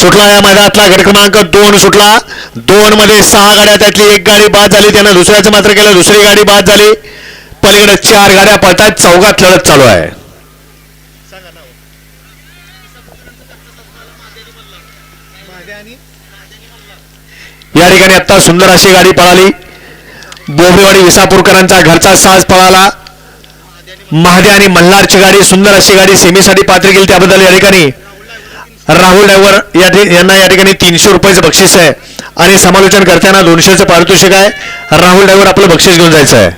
सुटला या मैदानातला गट क्रमांक दोन सुटला. दोन मध्ये सहा गाड्या त्यातली एक गाडी बाद झाली त्यानं दुसऱ्याचं मात्र केलं दुसरी गाडी बाद झाली. पलीकडे चार गाड्या पळतात चौघात लढत चालू आहे. या ठिकाणी आता सुंदर अशी गाडी पळाली. बोबेवाडी विसापूरकरांचा घरचा साज पळाला. महादे आणि मल्हारची गाडी सुंदर अशी गाडी सेमीसाठी पात्र केली त्याबद्दल या ठिकाणी. राहुल ड्रायव्हर या यांना या ठिकाणी तीनशे रुपयाचं बक्षीस आहे. आणि समालोचन करताना दोनशेचं पारितोषिक आहे. राहुल ड्रायव्हर आपलं बक्षीस घेऊन जायचं आहे.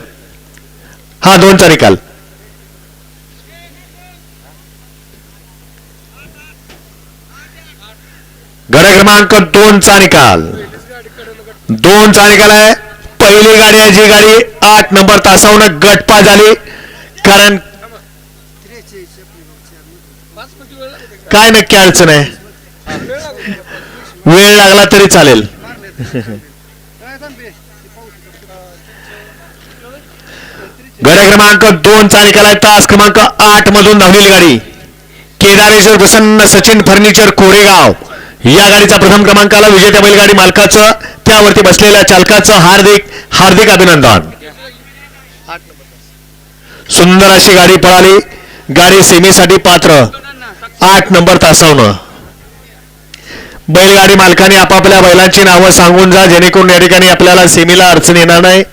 हा दोनचा निकाल गड क्रमांक दोनचा निकाल दोनचा निकाल आहे पहिली गाडी आहे जी गाडी आठ नंबर तासावून गटपा झाली. कारण काय नक्की अडचण आहे? वेळ लागला तरी चालेल. गड क्रमांक दोन चा निकाल आहे तास क्रमांक आठ मधून धावलेली गाडी. केदारेश्वर प्रसन्न सचिन फर्निचर कोरेगाव. या गाडीचा प्रथम क्रमांकाला विजेत्या बैलगाडी मालकाचं त्यावरती बसलेल्या चालकाचं हार्दिक हार्दिक अभिनंदन. सुंदर अशी गाडी पळाली. गाडी सेमीसाठी पात्र. आठ नंबर तासावनं. बैलगाडी मालकाने आपापल्या बैलांची नावं सांगून जा जेणेकरून या ठिकाणी आपल्याला सेमीला अडचण येणार नाही.